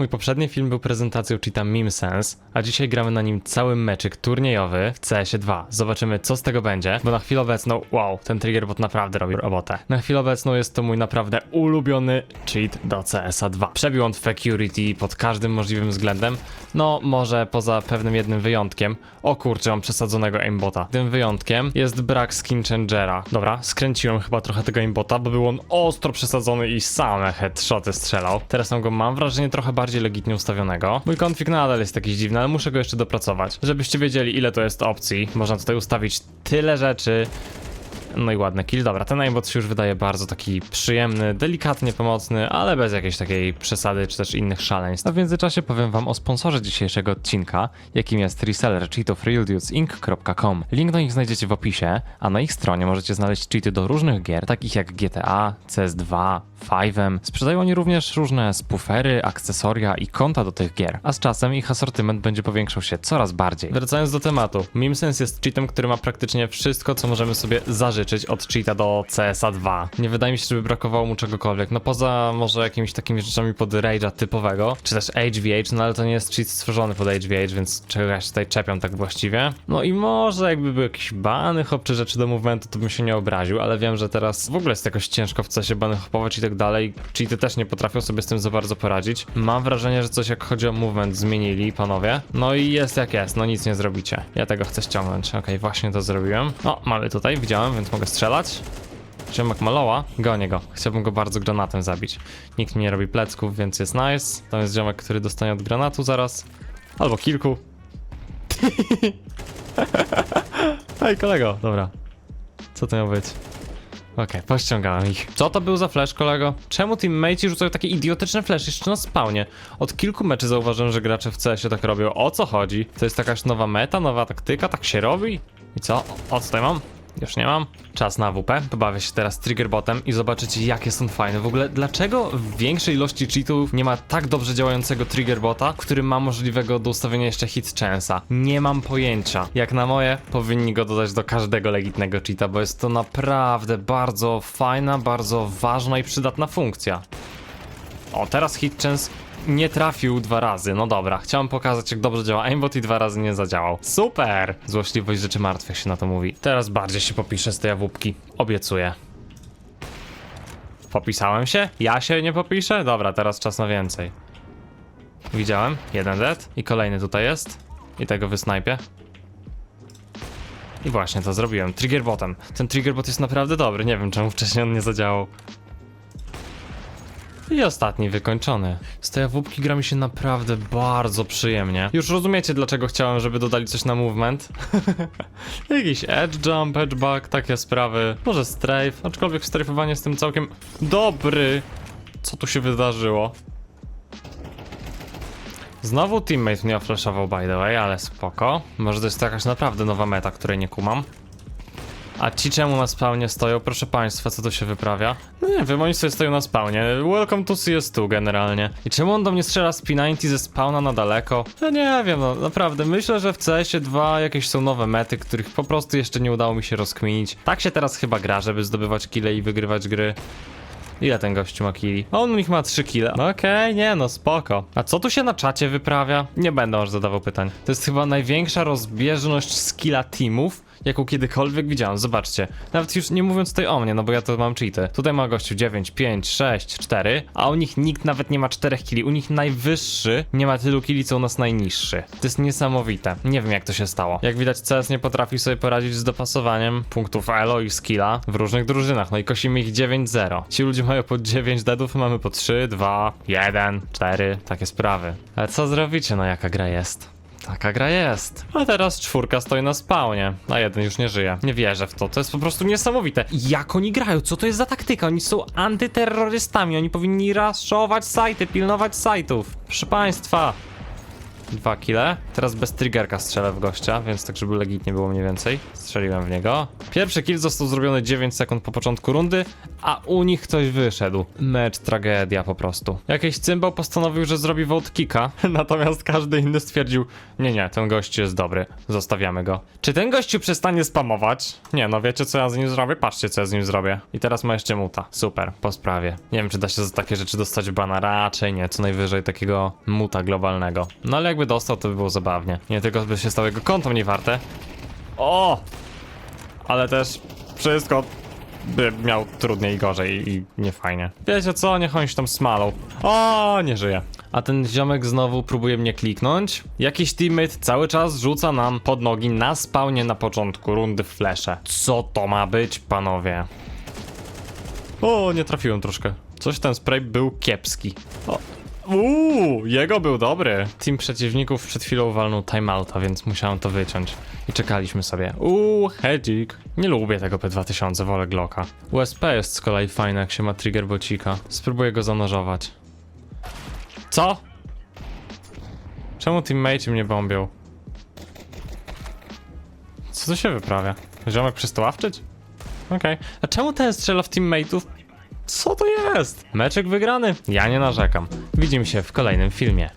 Mój poprzedni film był prezentacją cheata Meme Sense, a dzisiaj gramy na nim cały meczyk turniejowy w CS2. Zobaczymy co z tego będzie, bo na chwilę obecną, wow, ten triggerbot naprawdę robi robotę. Na chwilę obecną jest to mój naprawdę ulubiony cheat do CS2. Przebił on security pod każdym możliwym względem, no może poza pewnym jednym wyjątkiem. O kurczę, mam przesadzonego aimbota. Tym wyjątkiem jest brak skin changera. Dobra, skręciłem chyba trochę tego aimbota, bo był on ostro przesadzony i same headshoty strzelał. Teraz mam go, mam wrażenie, trochę bardziej legitnie ustawionego. Mój konfig nadal jest jakiś dziwny, ale muszę go jeszcze dopracować. Żebyście wiedzieli, ile to jest opcji. Można tutaj ustawić tyle rzeczy. No i ładny kill. Dobra, ten aimbot się już wydaje bardzo taki przyjemny, delikatnie pomocny, ale bez jakiejś takiej przesady czy też innych szaleństw. A w międzyczasie powiem wam o sponsorze dzisiejszego odcinka, jakim jest reseller cheatów. Link do nich znajdziecie w opisie, a na ich stronie możecie znaleźć cheaty do różnych gier, takich jak GTA, CS2, 5em. Sprzedają oni również różne spoofery, akcesoria i konta do tych gier, a z czasem ich asortyment będzie powiększał się coraz bardziej. Wracając do tematu, MemeSense jest cheatem, który ma praktycznie wszystko, co możemy sobie od cheata do CSA 2. Nie wydaje mi się, żeby brakowało mu czegokolwiek, no poza może jakimiś takimi rzeczami pod Rage'a typowego, czy też HVH, no ale to nie jest cheat stworzony pod HVH, więc czego ja się tutaj czepiam tak właściwie. No i może jakby był jakiś bany hop czy rzeczy do movementu, to bym się nie obraził, ale wiem, że teraz w ogóle jest jakoś ciężko w CS bany hopować i tak dalej. Cheaty też nie potrafią sobie z tym za bardzo poradzić. Mam wrażenie, że coś jak chodzi o movement zmienili panowie. No i jest jak jest, no nic nie zrobicie. Ja tego chcę ściągnąć. Okej, właśnie to zrobiłem. O, mamy tutaj, widziałem, więc mogę strzelać. Ziomek maloła, gonię go. Chciałbym go bardzo granatem zabić. Nikt mi nie robi plecków, więc jest nice. Tam jest ziomek, który dostanie od granatu zaraz. Albo kilku. Hej kolego, dobra. Co to miało być? Okej, pościągałem ich. Co to był za flash, kolego? Czemu teammateci rzucają takie idiotyczne flash jeszcze na spawnie? Od kilku meczy zauważyłem, że gracze w CS-ie tak robią. O co chodzi? To jest jakaś nowa meta, nowa taktyka? Tak się robi? I co? O co tutaj mam? Już nie mam. Czas na WP. Pobawię się teraz triggerbotem i zobaczycie jakie są fajne. W ogóle dlaczego w większej ilości cheatów nie ma tak dobrze działającego triggerbota, który ma możliwego do ustawienia jeszcze hit chance'a? Nie mam pojęcia. Jak na moje, powinni go dodać do każdego legitnego cheata, bo jest to naprawdę bardzo fajna, bardzo ważna i przydatna funkcja. O, teraz hit chance nie trafił dwa razy. No dobra, chciałem pokazać, jak dobrze działa aimbot i dwa razy nie zadziałał. Super! Złośliwość rzeczy martwych się na to mówi. Teraz bardziej się popiszę z tej awupki. Obiecuję. Popisałem się? Ja się nie popiszę? Dobra, teraz czas na więcej. Widziałem. Jeden dead. I kolejny tutaj jest. I tego wysnajpię. I właśnie to zrobiłem. Triggerbotem. Ten triggerbot jest naprawdę dobry. Nie wiem, czemu wcześniej on nie zadziałał. I ostatni wykończony. Z tej awupki gra mi się naprawdę bardzo przyjemnie. Już rozumiecie, dlaczego chciałem, żeby dodali coś na movement? Jakiś edge jump, edge back, takie sprawy. Może strafe, aczkolwiek strafewanie z tym całkiem dobry. Co tu się wydarzyło? Znowu teammate mnie oflashował by the way, ale spoko. Może to jest jakaś naprawdę nowa meta, której nie kumam. A ci czemu na spawnie stoją? Proszę państwa, co to się wyprawia? No nie wiem, oni sobie stoją na spawnie. Welcome to CS2 generalnie. I czemu on do mnie strzela z P90 ze spawna na daleko? Ja nie wiem, no naprawdę. Myślę, że w CS-ie 2 jakieś są nowe mety, których po prostu jeszcze nie udało mi się rozkminić. Tak się teraz chyba gra, żeby zdobywać kile i wygrywać gry. Ile ten gościu ma killi? On u nich ma 3 kile. No Okej, nie no, spoko. A co tu się na czacie wyprawia? Nie będę już zadawał pytań. To jest chyba największa rozbieżność skilla teamów, jaką kiedykolwiek widziałem. Zobaczcie. Nawet już nie mówiąc tutaj o mnie, no bo ja to mam cheaty. Tutaj ma gościu 9, 5, 6, 4, a u nich nikt nawet nie ma 4 kili. U nich najwyższy nie ma tylu kili, co u nas najniższy. To jest niesamowite. Nie wiem jak to się stało. Jak widać CS nie potrafi sobie poradzić z dopasowaniem punktów elo i skilla w różnych drużynach. No i kosimy ich 9-0. Ci ludzie mają po 9 deadów, mamy po 3, 2, 1, 4, takie sprawy. Ale co zrobicie, no jaka gra jest? Taka gra jest. A teraz czwórka stoi na spawnie, a jeden już nie żyje. Nie wierzę w to, to jest po prostu niesamowite. Jak oni grają? Co to jest za taktyka? Oni są antyterrorystami, oni powinni raszować sajty, pilnować sajtów. Proszę państwa. Dwa kile. Teraz bez triggerka strzelę w gościa, więc tak, żeby legitnie było mniej więcej. Strzeliłem w niego. Pierwszy kill został zrobiony 9 sekund po początku rundy, a u nich ktoś wyszedł. Mecz tragedia po prostu. Jakiś cymbał postanowił, że zrobi vote kicka, natomiast każdy inny stwierdził, nie, nie, ten gościu jest dobry, zostawiamy go. Czy ten gościu przestanie spamować? Nie, no wiecie co ja z nim zrobię? Patrzcie co ja z nim zrobię. I teraz ma jeszcze muta. Super, po sprawie. Nie wiem, czy da się za takie rzeczy dostać bana, raczej nie, co najwyżej takiego muta globalnego. No ale jakby dostał, to by było zabawnie. Nie tylko by się stało jego konto mniej warte. O! Ale też wszystko by miał trudniej i gorzej i nie fajnie. Wiecie co, niech on się tam smalą. O, nie żyje. A ten ziomek znowu próbuje mnie kliknąć. Jakiś teammate cały czas rzuca nam pod nogi na spawnie na początku rundy flesze. Co to ma być, panowie? O, nie trafiłem troszkę. Coś ten spray był kiepski. O. Uuu, jego był dobry. Team przeciwników przed chwilą walnął timeouta, więc musiałem to wyciąć. I czekaliśmy sobie. Uuu, hedzik. Nie lubię tego P2000, wolę Glocka. USP jest z kolei fajne, jak się ma trigger bocika. Spróbuję go zanurzować. Co? Czemu teammate mnie bombią? Co tu się wyprawia? Ziomek przestał? Okej. A czemu ten strzela w teammateów? Co to jest? Meczek wygrany? Ja nie narzekam. Widzimy się w kolejnym filmie.